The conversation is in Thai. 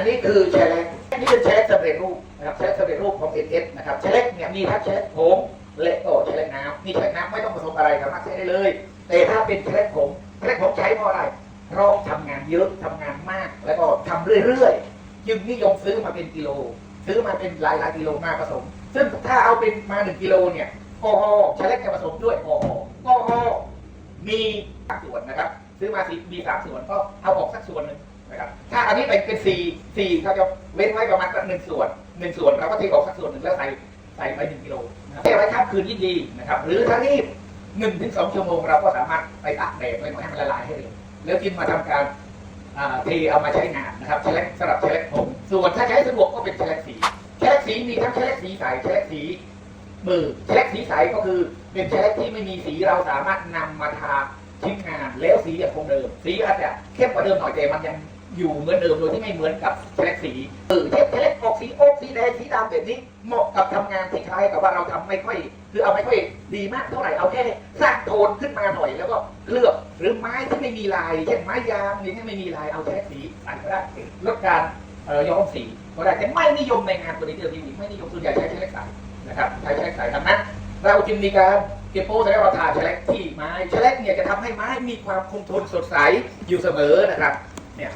อันนี้คือแชร์เล็กนนี้เป็นแชร์เล็กสำเร็จรูปนะครับแชร์เล็กสำเร็จรูปของเอ็นเอสนะครับแชร์เล็กเนี่ยมีทั้งแชร์เล็กผงและก็แชร์เล็กน้ำนี่แชร์เล็กน้ำไม่ต้องผสมอะไรสามารถใช้ได้เลย แต่ถ้าเป็นแชร์เล็กผงแชร์เล็กผงใช้เพราะอะไรเพราะทำงานเยอะทำงานมาก แล้วก็ทำเรื่อยๆจึงนิยมซื้อมาเป็นกิโล ซื้อมาเป็นหลายหลายๆกิโลมาผสม ซึ่งถ้าเอาเป็นมาหนึ่งกิโลเนี่ยกอฮอแชร์เล็กจะผสมด้วยกอฮอกอฮอมีสามส่วนนะครับ ซื้อมาสิมีสามส่วนก็เอาออกสักส่วน เป็นเป็นสี่สี่เขาจะเว้นไว้ประมาณสักหนึ่งส่วนหนึ่งส่วนเราก็เทออกสักส่วนหนึ่งแล้วใส่ใส่ไปหนึ่งกิโลเทไว้ข้ามคืนยิ่งดีนะครับ หรือถ้ารีบหนึ่งถึงสองชั่วโมงเราก็สามารถไปตากแดดไว้หน่อยให้มันละลายให้เร็วแล้วจึงมาทำการเทเอามาใช้งานนะครับใช้เล็กสำหรับใช้เล็กผมส่วนถ้าใช้สะดวกก็เป็นใช้เล็กสีใช้เล็กสีมีทั้งใช้เล็กสีใสใช้เล็กสีมือใช้เล็กสีใสก็คือเป็นใช้เล็กที่ไม่มีสีเราสามารถนำมาทาชิ้นงานแล้วสียังคงเดิม สีอาจจะเข้มกว่าเดิมหน่อยแต่มันยัง อยู่เหมือนเดิมโดยที่ไม่เหมือนกับแฉลกสีเออเทปแฉลกออกสีโอ๊กสีแดงสีดำแบบนี้เหมาะกับทำงานที่คล้ายกับว่าเราทำไม่ค่อย คือเอาไม่ค่อยดีมากเท่าไหร่เอาแค่สร้างโทนขึ้นมาหน่อยแล้วก็เลือบหรือไม้ที่ไม่มีลาย เช่นไม้ยางอย่างที่ไม่มีลายเอาแฉลกสีใส่ก็ได้ลดการเอ่อย้อมสีก็ได้แต่ไม่นิยมในงานตัวนี้เดียวจริงๆไม่นิยมส่วนใหญ่ใช้แฉลกใสนะครับใช้แฉลกใสดังนั้นเราจึงมีการเก็บโป้แสดงว่าทาแฉลกที่ไม้แฉลกเนี่ยจะทำให้ไม้มีความคงทนสดใสอยู่เสมอนะครับเนี่ย